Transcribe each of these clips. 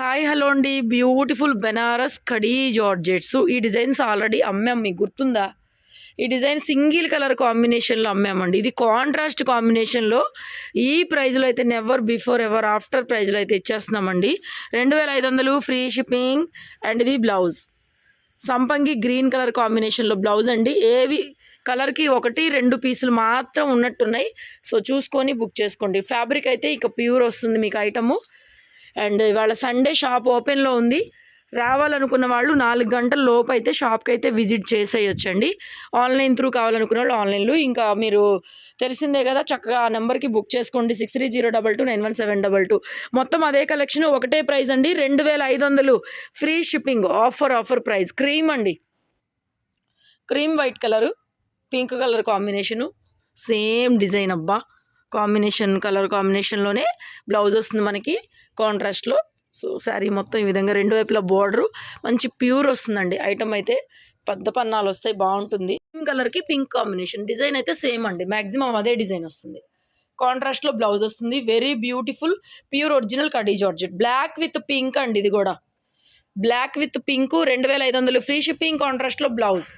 Hi hello అండి. Beautiful Benaras కడీ georgettes ఈ డిజైన్స్ ఆల్రెడీ అమ్మాం. మీకు గుర్తుందా? ఈ డిజైన్ సింగిల్ కలర్ కాంబినేషన్లో అమ్మామండి. ఇది కాంట్రాస్ట్ కాంబినేషన్లో ఈ ప్రైస్లో అయితే నెవర్ బిఫోర్ ఎవర్ ఆఫ్టర్ ప్రైజ్లో అయితే ఇచ్చేస్తున్నామండి. రెండు వేల ఐదు వందలు ఫ్రీ షిప్పింగ్ అండ్ ఇది బ్లౌజ్. సంపంగి గ్రీన్ కలర్ కాంబినేషన్లో బ్లౌజ్ అండి. ఏవి కలర్కి ఒకటి రెండు పీసులు మాత్రం ఉన్నట్టున్నాయి. సో చూసుకొని బుక్ చేసుకోండి. ఫ్యాబ్రిక్ అయితే ఇక ప్యూర్ వస్తుంది మీకు ఐటము. అండ్ ఇవాళ సండే షాప్ ఓపెన్లో ఉంది. రావాలనుకున్న వాళ్ళు నాలుగు గంటల లోపు అయితే షాప్కి అయితే విజిట్ చేసేయొచ్చండి. ఆన్లైన్ త్రూ కావాలనుకున్న వాళ్ళు ఆన్లైన్లో ఇంకా మీరు తెలిసిందే కదా చక్కగా ఆ నెంబర్కి బుక్ చేసుకోండి. Six three zero double two nine one seven double two. మొత్తం అదే కలెక్షన్ ఒకటే ప్రైస్ అండి. రెండు వేల ఐదు వందలు free shipping offer offer price. Cream అండి. Cream white colour pink colour combination. Same design అబ్బా. కాంబినేషన్ కలర్ కాంబినేషన్లోనే బ్లౌజ్ వస్తుంది మనకి కాంట్రాస్ట్లో. సో శారీ మొత్తం ఈ విధంగా రెండు వైపులా బార్డరు. మంచి ప్యూర్ వస్తుందండి. ఐటమ్ అయితే పెద్ద పన్నాలు వస్తాయి బాగుంటుంది. పింక్ కలర్కి పింక్ కాంబినేషన్. డిజైన్ అయితే సేమ్ అండి. మ్యాక్సిమం అదే డిజైన్ వస్తుంది. కాంట్రాస్ట్లో బ్లౌజ్ వస్తుంది. వెరీ బ్యూటిఫుల్ ప్యూర్ ఒరిజినల్ కడీ జార్జెట్. బ్లాక్ విత్ పింక్ అండి ఇది కూడా. బ్లాక్ విత్ పింక్ రెండు వేల ఐదు వందలు. ఫ్రీ షిప్పింగ్ కాంట్రాస్ట్లో బ్లౌజ్.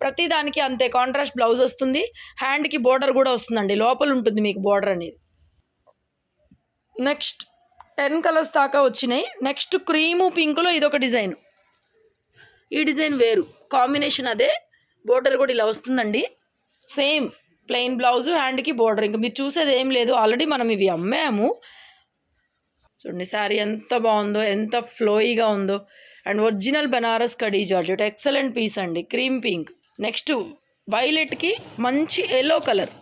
ప్రతిదానికి అంతే కాంట్రాస్ట్ బ్లౌజ్ వస్తుంది. హ్యాండ్కి బోర్డర్ కూడా వస్తుందండి. లోపల ఉంటుంది మీకు బోర్డర్ అనేది. నెక్స్ట్ టెన్ కలర్స్ దాకా వచ్చినాయి. నెక్స్ట్ క్రీము పింక్లో ఇదొక డిజైన్ ఈ డిజైన్ వేరు. కాంబినేషన్ అదే. బోర్డర్ కూడా ఇలా వస్తుందండి. సేమ్ ప్లెయిన్ బ్లౌజ్ హ్యాండ్కి బోర్డర్ ఇంకా మీరు చూసేది ఏం లేదు. ఆల్రెడీ మనం ఇవి అమ్మాము. చూడండి శారీ ఎంత బాగుందో ఎంత ఫ్లోయిగా ఉందో. అండ్ ఒరిజినల్ బెనారస్ కడీ జార్జెట్ ఎక్సలెంట్ పీస్ అండి. క్రీమ్ పింక్ నెక్స్ట్ వైలెట్కి మంచి ఎల్లో కలర్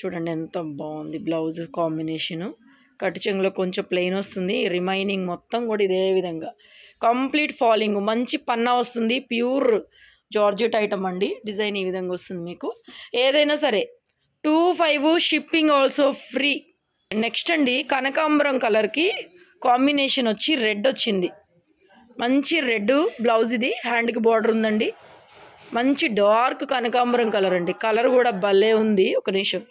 చూడండి ఎంత బాగుంది బ్లౌజ్ కాంబినేషను. కట్టు చెంగులో కొంచెం ప్లెయిన్ వస్తుంది. రిమైనింగ్ మొత్తం కూడా ఇదే విధంగా. కంప్లీట్ ఫాలింగ్ మంచి పన్నా వస్తుంది. ప్యూర్ జార్జెట్ ఐటమ్ అండి. డిజైన్ ఈ విధంగా వస్తుంది మీకు. ఏదైనా సరే two five shipping also free next అండి కనకాంబరం కలర్కి కాంబినేషన్ వచ్చి రెడ్ వచ్చింది. మంచి రెడ్ బ్లౌజ్ ఇది. హ్యాండ్కి బార్డర్ ఉందండి. మంచి డార్క్ కనకాంబరం కలర్ అండి. కలర్ కూడా భలే ఉంది. ఒక నిమిషం.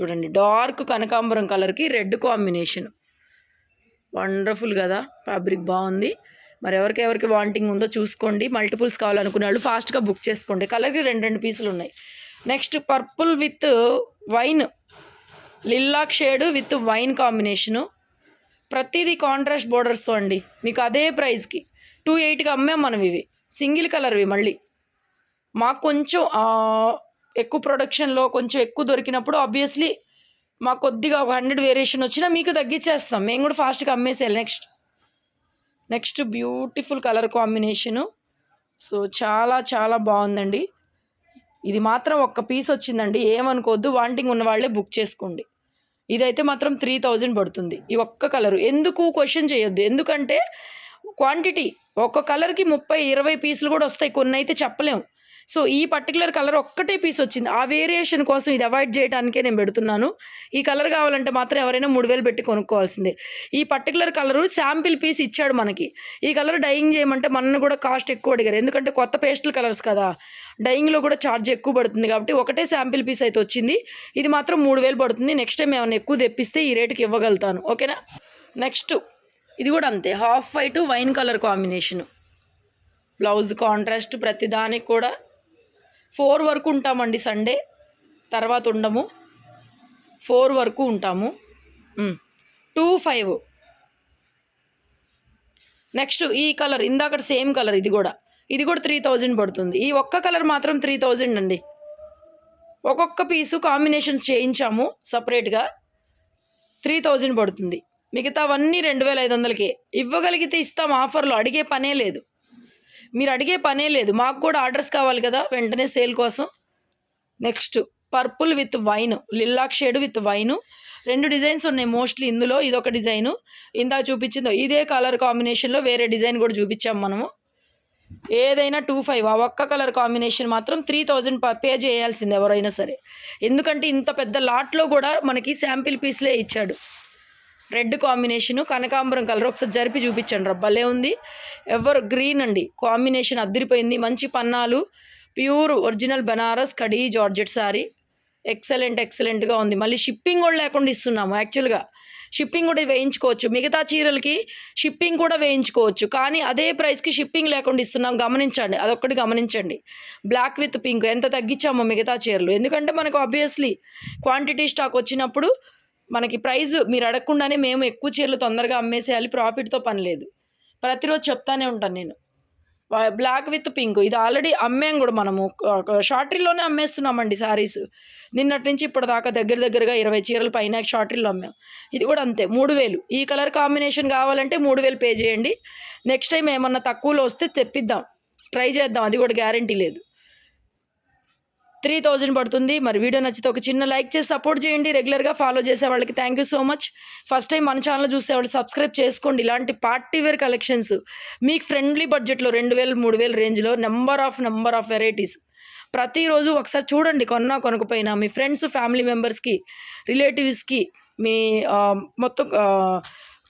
చూడండి డార్క్ కనకాంబరం కలర్కి రెడ్ కాంబినేషన్. వండర్ఫుల్ కదా ఫ్యాబ్రిక్ బాగుంది. మరి ఎవరికి ఎవరికి వాంటింగ్ ఉందో చూసుకోండి. మల్టిపుల్స్ కావాలనుకునే వాళ్ళు ఫాస్ట్గా బుక్ చేసుకోండి. కలర్కి రెండు రెండు పీసులు ఉన్నాయి. Next purple with wine. Lilac shade with wine combination. ప్రతిదీ కాంట్రాస్ట్ బోర్డర్స్తో అండి. మీకు అదే ప్రైస్కి టూ ఎయిట్కి అమ్మాం మనం ఇవి. సింగిల్ కలర్వి మళ్ళీ. మాకు కొంచెం ఎక్కువ ప్రొడక్షన్లో కొంచెం ఎక్కువ దొరికినప్పుడు ఆబ్వియస్లీ మాకు కొద్దిగా ఒక హండ్రెడ్ వేరియేషన్ వచ్చినా మీకు తగ్గించేస్తాం మేము కూడా ఫాస్ట్గా అమ్మేసేయాలి. Next next beautiful colour combination so చాలా చాలా బాగుందండి. ఇది మాత్రం ఒక్క పీస్ వచ్చిందండి. ఏమనుకోవద్దు. వాంటింగ్ ఉన్న వాళ్ళే బుక్ చేసుకోండి. ఇదైతే మాత్రం త్రీ థౌజండ్ పడుతుంది. ఈ ఒక్క కలరు ఎందుకు క్వశ్చన్ చేయొద్దు? ఎందుకంటే క్వాంటిటీ ఒక్క కలర్కి ముప్పై ఇరవై పీసులు కూడా వస్తాయి. కొన్ని అయితే చెప్పలేము సో ఈ పర్టికులర్ కలర్ ఒక్కటే పీస్ వచ్చింది. ఆ వేరియేషన్ కోసం ఇది అవాయిడ్ చేయడానికే నేను పెడుతున్నాను. ఈ కలర్ కావాలంటే మాత్రం ఎవరైనా మూడు వేలు పెట్టి కొనుక్కోవాల్సిందే. ఈ పర్టికులర్ కలరు శాంపిల్ పీస్ ఇచ్చాడు మనకి. ఈ కలర్ డైయింగ్ చేయమంటే మనను కూడా కాస్ట్ ఎక్కువ అడిగారు. ఎందుకంటే కొత్త పేస్టల్ కలర్స్ కదా. డైయింగ్లో కూడా ఛార్జ్ ఎక్కువ పడుతుంది కాబట్టి ఒకటే శాంపిల్ పీస్ అయితే వచ్చింది. ఇది మాత్రం మూడు వేలు పడుతుంది. నెక్స్ట్ టైం ఏమైనా ఎక్కువ తెప్పిస్తే ఈ రేటుకి ఇవ్వగలుగుతాను. ఓకేనా? నెక్స్ట్ ఇది కూడా అంతే. Half white wine colour combination. Blouse contrast ప్రతి దానికి కూడా. ఫోర్ వరకు ఉంటామండి సండే. తర్వాత ఉండము. ఫోర్ వరకు ఉంటాము. Two five. నెక్స్ట్ ఈ కలర్ ఇందాక సేమ్ కలర్ ఇది కూడా. ఇది కూడా త్రీ థౌజండ్ పడుతుంది. ఈ ఒక్క కలర్ మాత్రం త్రీ థౌజండ్ అండి. ఒక్కొక్క పీసు కాంబినేషన్స్ చేయించాము సపరేట్గా త్రీ థౌజండ్ పడుతుంది. మిగతావన్నీ రెండు వేల ఐదు వందలకే. ఇవ్వగలిగితే ఇస్తాం ఆఫర్లో. అడిగే పనే లేదు. మీరు అడిగే పనే లేదు. మాకు కూడా ఆర్డర్స్ కావాలి కదా. వెంటనే సేల్ కోసం. Next purple with wine lilac shade with wine. రెండు డిజైన్స్ ఉన్నాయి మోస్ట్లీ ఇందులో. ఇదొక డిజైను. ఇందా చూపించిందో. ఇదే కలర్ కాంబినేషన్లో వేరే డిజైన్ కూడా చూపించాం మనము. ఏదైనా టూ ఫైవ్ ఆ ఒక్క కలర్ కాంబినేషన్ మాత్రం త్రీ థౌజండ్ పే చేయాల్సింది ఎవరైనా సరే. ఎందుకంటే ఇంత పెద్ద లాట్లో కూడా మనకి శాంపిల్ పీస్లే ఇచ్చాడు. రెడ్ కాంబినేషను కనకాంబరం కలర్ ఒకసారి జరిపి చూపించండి రబ్బలే ఉంది. ఎవరు గ్రీన్ అండి కాంబినేషన్ అద్దరిపోయింది. మంచి పన్నాలు ప్యూర్ ఒరిజినల్ బనారస్ కడీ జార్జెట్ సారీ. ఎక్సలెంట్ ఎక్సలెంట్గా ఉంది. మళ్ళీ షిప్పింగ్ కూడా లేకుండా ఇస్తున్నాము యాక్చువల్గా. షిప్పింగ్ కూడా వేయించుకోవచ్చు. మిగతా చీరలకి షిప్పింగ్ కూడా వేయించుకోవచ్చు. కానీ అదే ప్రైస్కి షిప్పింగ్ లేకుండా ఇస్తున్నాం. గమనించండి. అదొక్కటి గమనించండి. Black with pink. ఎంత తగ్గించామో మిగతా చీరలు. ఎందుకంటే మనకు ఆబ్వియస్లీ క్వాంటిటీ స్టాక్ వచ్చినప్పుడు మనకి ప్రైస్ మీరు అడగకుండానే మేము ఎక్కువ చీరలు తొందరగా అమ్మేసేయాలి. ప్రాఫిట్తో పని లేదు. ప్రతిరోజు చెప్తానే ఉంటాను నేను. బ్లాక్ విత్ పింక్ ఇది ఆల్రెడీ అమ్మాం కూడా మనము. షార్ట్రీలోనే అమ్మేస్తున్నామండి శారీస్ నిన్నటి నుంచి ఇప్పుడు దాకా దగ్గర దగ్గరగా ఇరవై చీరల పైన షార్ట్రీలో అమ్మాం. ఇది కూడా అంతే మూడు వేలు. ఈ కలర్ కాంబినేషన్ కావాలంటే మూడు వేలు పే చేయండి. నెక్స్ట్ టైం ఏమన్నా తక్కువలో వస్తే తెప్పిద్దాం. ట్రై చేద్దాం అది కూడా గ్యారంటీ లేదు. త్రీ థౌజండ్ పడుతుంది. మరి వీడియో నచ్చితే ఒక చిన్న లైక్ చేసి సపోర్ట్ చేయండి. రెగ్యులర్గా ఫాలో చేసే వాళ్ళకి thank you so much first time మన ఛానల్ చూసే వాళ్ళు సబ్స్క్రైబ్ చేసుకోండి. ఇలాంటి పార్టీ వేర్ కలెక్షన్స్ మీకు ఫ్రెండ్లీ బడ్జెట్లో రెండు వేలు మూడు వేలు రేంజ్లో number of number of varieties ప్రతిరోజు ఒకసారి చూడండి కొన్నా కొనకపోయినా మీ ఫ్రెండ్స్ ఫ్యామిలీ మెంబర్స్కి రిలేటివ్స్కి మీ మొత్తం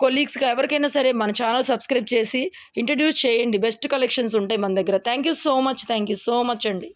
కొలీగ్స్గా ఎవరికైనా సరే మన ఛానల్ సబ్స్క్రైబ్ చేసి ఇంట్రడ్యూస్ చేయండి. బెస్ట్ కలెక్షన్స్ ఉంటాయి మన దగ్గర. Thank you so much thank you so much అండి.